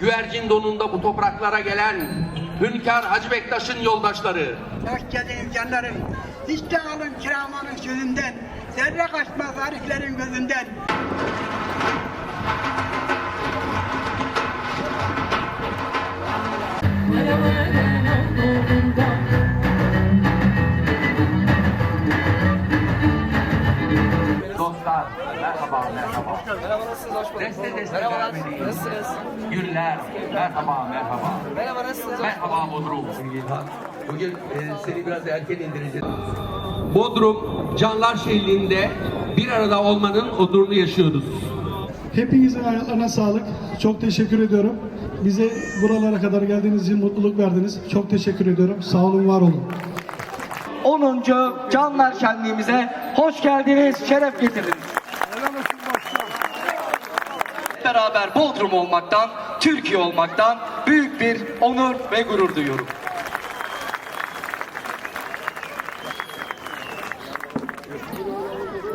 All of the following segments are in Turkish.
Güvercin donunda bu topraklara gelen Hünkar Hacı Bektaş'ın yoldaşları, Hoş geldiniz canlarım. İşte alın kiramanın sözünden. Zerre kaçmaz ariflerin gözünden. Dostlar, merhaba, merhaba. Merhaba nasılsınız? Hoş bulduk. Deste deste Merhabalar. vermediğiniz Nasılsınız? Güller, merhaba, merhaba. Merhaba nasılsınız? Merhaba Bodrum. Bugün e, seni biraz erken indireceğiz. Bodrum Canlar Şehirliği'nde bir arada olmanın onurunu yaşıyoruz. Hepinizin ayaklarına sağlık. Çok teşekkür ediyorum. Bize buralara kadar geldiğiniz için mutluluk verdiniz. Çok teşekkür ediyorum. Sağ olun, var olun. 10. Canlar Şenliğimize hoş geldiniz, şeref getirdiniz. Beraber Bodrum olmaktan, Türkiye olmaktan büyük bir onur ve gurur duyuyorum.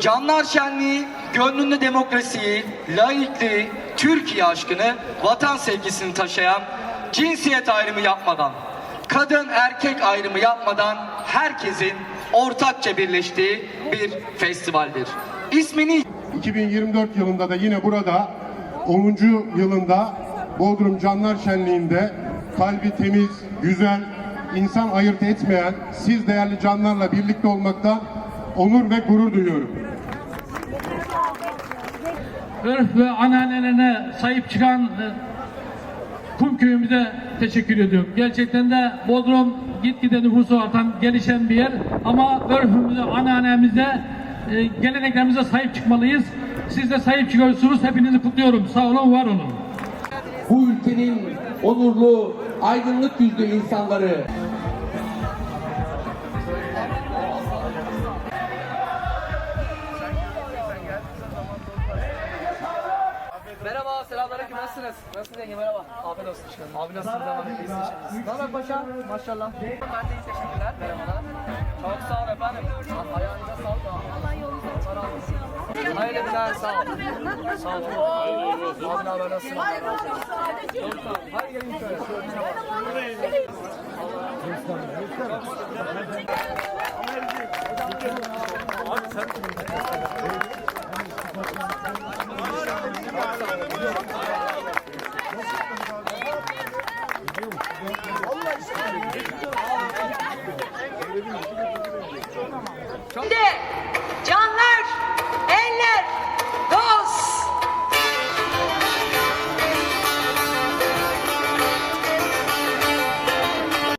Canlar Şenliği gönlünde demokrasiyi, laikliği, Türkiye aşkını, vatan sevgisini taşıyan, cinsiyet ayrımı yapmadan, kadın erkek ayrımı yapmadan herkesin ortakça birleştiği bir festivaldir. İsmini 2024 yılında da yine burada 10. yılında Bodrum Canlar Şenliği'nde kalbi temiz, güzel, insan ayırt etmeyen siz değerli canlarla birlikte olmaktan onur ve gurur duyuyorum. Örf ve ananelerine sahip çıkan e, kum köyümüze teşekkür ediyorum. Gerçekten de Bodrum gitgide nüfusu artan, gelişen bir yer. Ama örfümüze, anneannemize, e, geleneklerimize sahip çıkmalıyız. Siz de sahip çıkıyorsunuz. Hepinizi kutluyorum. Sağ olun, var olun. Bu ülkenin onurlu, aydınlık yüzlü insanları Selamünaleyküm. Nasılsınız? Nasılsınız yenge? Merhaba. Afiyet olsun çıkalım. Abi nasılsınız? Teşekkür ederiz. Ne haber paşa? Maşallah. Ben de iyi teşekkürler. Merhabalar. Çok sağ olun efendim. Ayağınıza sağlık. Allah yolunuzu açık etsin. Hayırlı günler, sağ ol. Sağ ol. Abi ne haber? Nasılsın? Çok sağ ol. Hadi gelin şöyle. Şimdi canlar, eller,